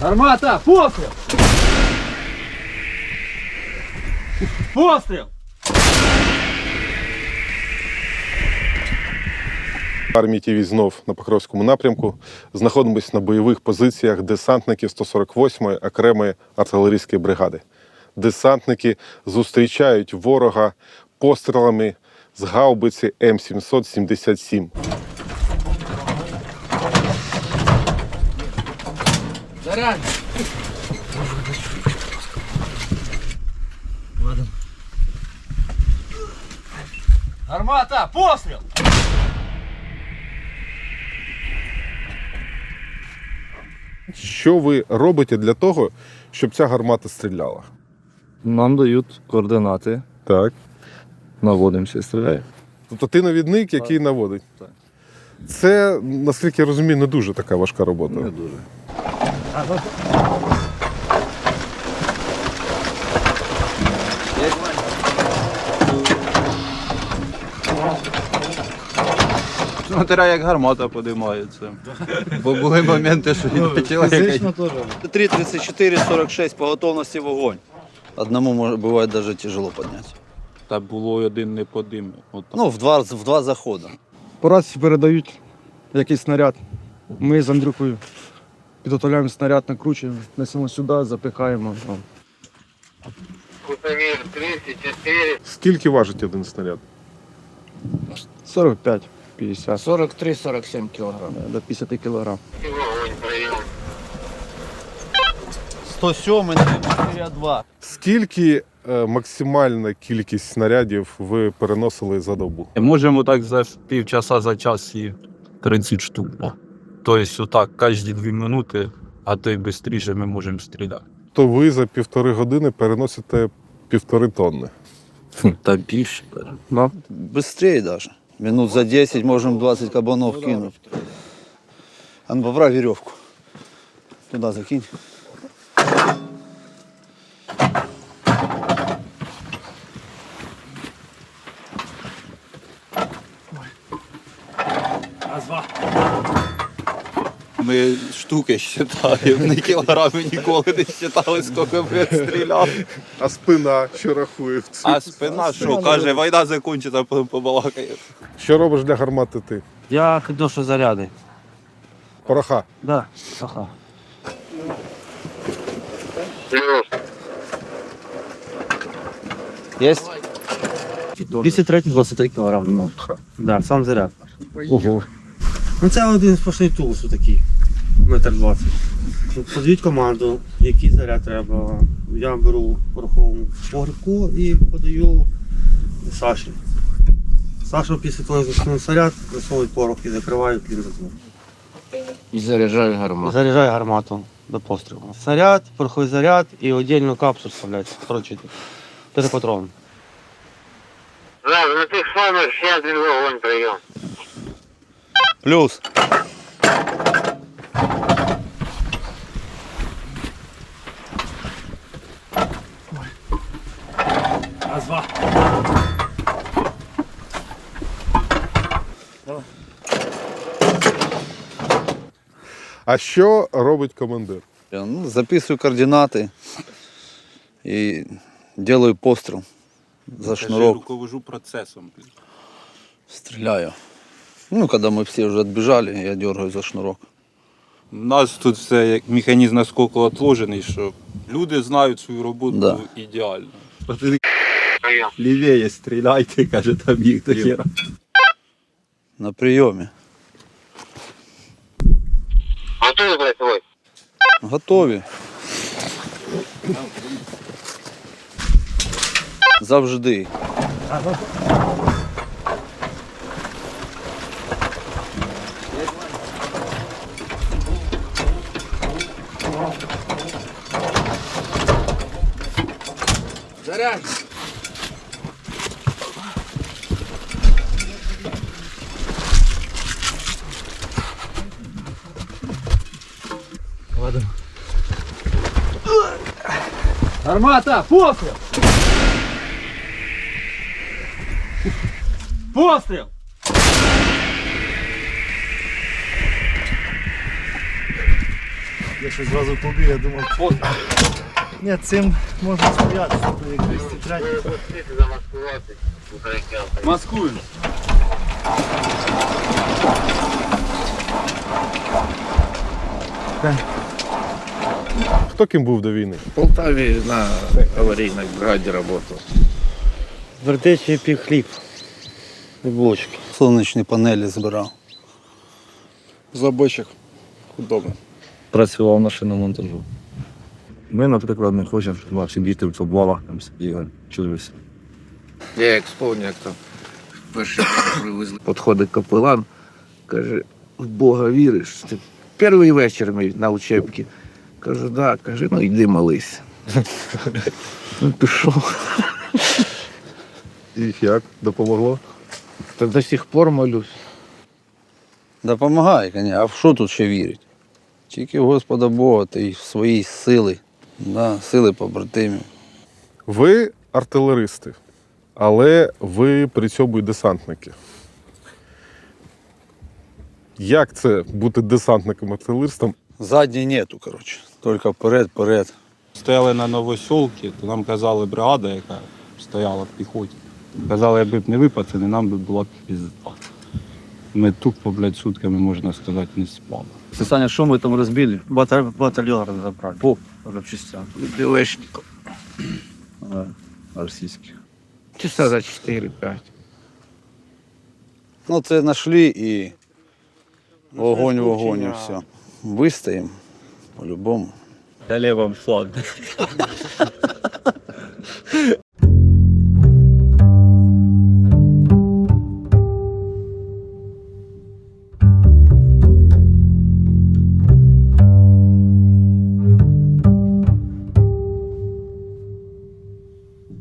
Гармата! Постріл! Постріл! Армії ТІВІ знов на Покровському напрямку. Знаходимося на бойових позиціях десантників 148-ї окремої артилерійської бригади. Десантники зустрічають ворога пострілами з гаубиці М777. Заряд! Гармата! Постріл! Що ви робите для того, щоб ця гармата стріляла? Нам дають координати, Так. наводимося і стріляємо. Тобто ти навідник, який наводить. Так. Це, наскільки я розумію, не дуже така важка робота. Не дуже. Смотря як гармата подимається. Бо були моменти, що і почала якась. 3, 46 по готовності вогонь. Одному може буває навіть тяжело підняти. Та було один не подим. Ну, в два, в два заходи. По рації передають якийсь снаряд. Ми з Андрюкою підготовляємо снаряд, накручуємо, несемо сюди, запихаємо. О. Скільки важить один снаряд? 45, 50, 43-47 кілограм. до 50 кілограм. 107 на 2. Скільки е, максимальна кількість снарядів ви переносили за добу? Можемо так за півчаса за час і 30 штук. Тобто, отак, кожні дві минути, а то й швидше ми можемо стріляти. То ви за півтори години переносите півтори тонни. Та більше. Да? Быстрее даже. Минут за 10 можем 20 кабанов кинуть. А ну поправь веревку. Туда закинь. Ми штуки вважаємо, не кілограми ніколи не вважали, скільки ми стріляли. А спина що рахує? в цю? А спина що, каже, війна закінчиться, потім побалакає. Що робиш для гармати ти? Я дошу заряди. Пороха. Да. Ага. Есть? 203 23 кг. Ну, да, сам заряд. Ого. Ну це один сплошний тулус такий. Метр двадцять. Подають команду, який заряд треба. Я беру пороховому погребку і подаю Саші. Саша після того, засунув снаряд, засовують порох і закривають клін. І заряджаю гармату. Заряджаю гармату до пострілу. Снаряд, пороховий заряд і віддільну капсулу вставляють. Коротше, три патрони. Да, на тих самих ще один вогонь прийом. Плюс. А що робить командир? Я, ну, записываю координаты и делаю пострел за шнурок. руковожу процесом. Стреляю. Ну, когда мы все уже отбежали, я дергаю за шнурок. У нас тут все як механізм наскільки отложений, що люди знають свою роботу Да. ідеально. Лівіє стріляйте, каже, там їх до хера. На приеме. Готовий, блядь, свой? Готові. Завжди. Заряд! Гармата! Постріл! Постріл! Я щось зразу побіг, я думав, фото. Ні, цим можна стояти, це як 203. Замаскувати. Маскую. Хто ким був до війни? В Полтаві на аварійній бригаді працював. Вертечі пів хліб. І булочки. Сонячні панелі збирав. Забойщик. Худоби. Працював на шиномонтажу. Ми, наприклад, не хочемо, щоб наші діти в футболах там сиділи, чулися. Я як сповню, як там перший раз привезли. Підходить капелан, каже, в Бога віриш? Це перший вечір мій на учебці. Кажу, да, каже, ну йди молись. Ну, пішов. І як? Допомогло? Та до сих пор молюсь. Допомагає, звісно. А в що тут ще вірить? Тільки в Господа Бога та й в свої сили. Да, сили побратимів. Ви артилеристи, але ви при цьому і десантники. Як це бути десантником артилеристом? Задній нету, коротше. Тільки вперед, вперед. Стояли на Новосьолці, то нам казали бригада, яка стояла в піхоті. Казали, якби б не ви, пацани, нам би була б пізда. Ми тупо, блядь, сутками, можна сказати, не спали. Саня, що ми там розбили? Баталь... Батальйон розібрали. По запчастям. Білешником. е, Російських. Часа за 4-5. Ну, це знайшли і вогонь, вогонь, і все. Вистоїмо, по-любому. Далі вам флаг.